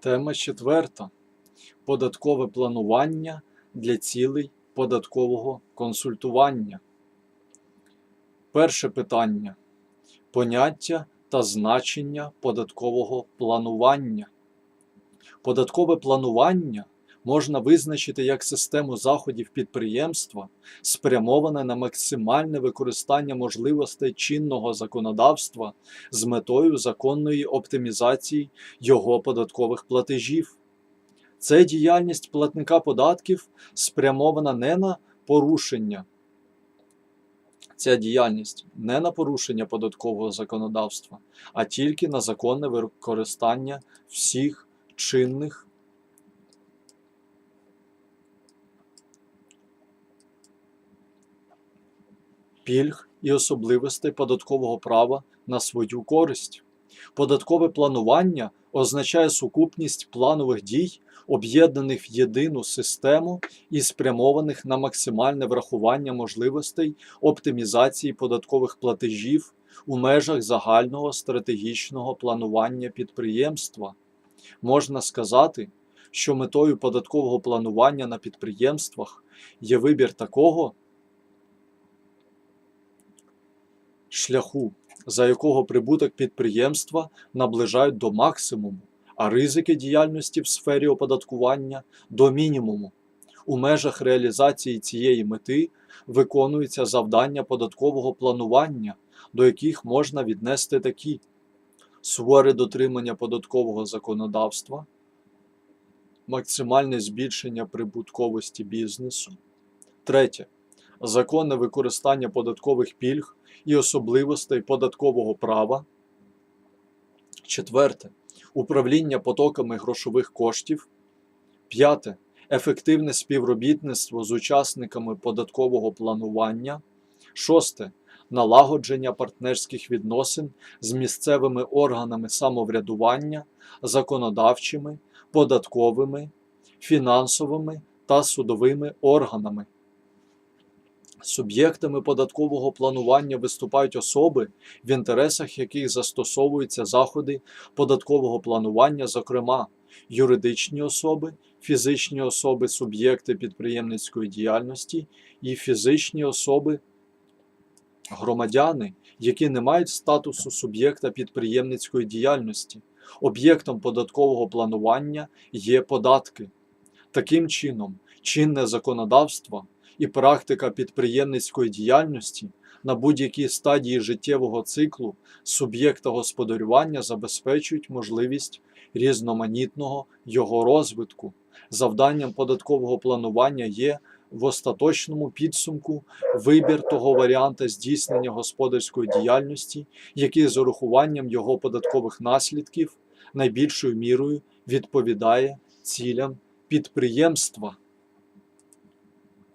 Тема четверта. Податкове планування для цілей податкового консультування. Перше питання. Поняття та значення податкового планування. Податкове планування можна визначити як систему заходів підприємства, спрямоване на максимальне використання можливостей чинного законодавства з метою законної оптимізації його податкових платежів. Це діяльність платника податків спрямована не на порушення. Ця діяльність не на порушення податкового законодавства, а тільки на законне використання всіх чинних пільг і особливостей податкового права на свою користь. Податкове планування означає сукупність планових дій, об'єднаних в єдину систему і спрямованих на максимальне врахування можливостей оптимізації податкових платежів у межах загального стратегічного планування підприємства. Можна сказати, що метою податкового планування на підприємствах є вибір такого шляху, за якого прибуток підприємства наближають до максимуму, а ризики діяльності в сфері оподаткування до мінімуму. У межах реалізації цієї мети виконуються завдання податкового планування, до яких можна віднести такі суворе дотримання податкового законодавства, максимальне збільшення прибутковості бізнесу. Третє. Законне використання податкових пільг і особливостей податкового права. Четверте. Управління потоками грошових коштів. П'яте. Ефективне співробітництво з учасниками податкового планування. Шосте. Налагодження партнерських відносин з місцевими органами самоврядування, законодавчими, податковими, фінансовими та судовими органами. Суб'єктами податкового планування виступають особи, в інтересах яких застосовуються заходи податкового планування, зокрема юридичні особи, фізичні особи, суб'єкти підприємницької діяльності і фізичні особи, громадяни, які не мають статусу суб'єкта підприємницької діяльності. Об'єктом податкового планування є податки. Таким чином, чинне законодавство і практика підприємницької діяльності на будь-якій стадії життєвого циклу суб'єкта господарювання забезпечують можливість різноманітного його розвитку. Завданням податкового планування є в остаточному підсумку вибір того варіанта здійснення господарської діяльності, який з урахуванням його податкових наслідків найбільшою мірою відповідає цілям підприємства.